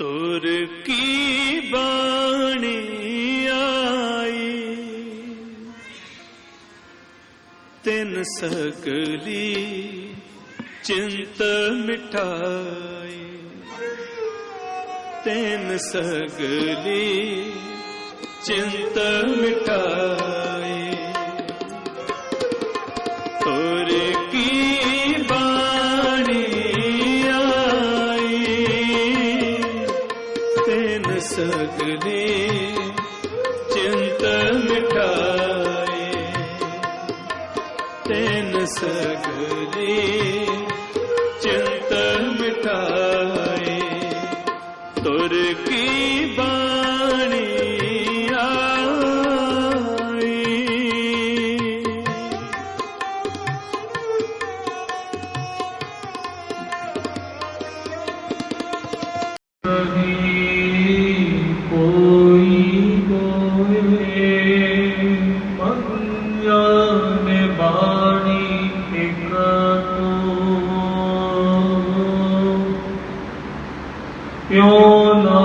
ਤੁਰ ਕੀ ਬਾਣੀ ਆਈ? ਤਿਨ ਸਕਲੀ ਚਿੰਤ ਮਿਟਾਈ ਤਿਨ ਸਗਲੀ ਚਿੰਤ ਮਿਟਾਈ ਤਿਨ ਸਗਲੀ ਚਿੰਤ ਮਿਟਾਈ। ਤਿਨ ਸਗਲੀ ਚਿੰਤ ਮਿਟਾਈ। ਤੁਰ ਕੀ ਬਾਣੀ ਆਈ? ਕੋਈ your name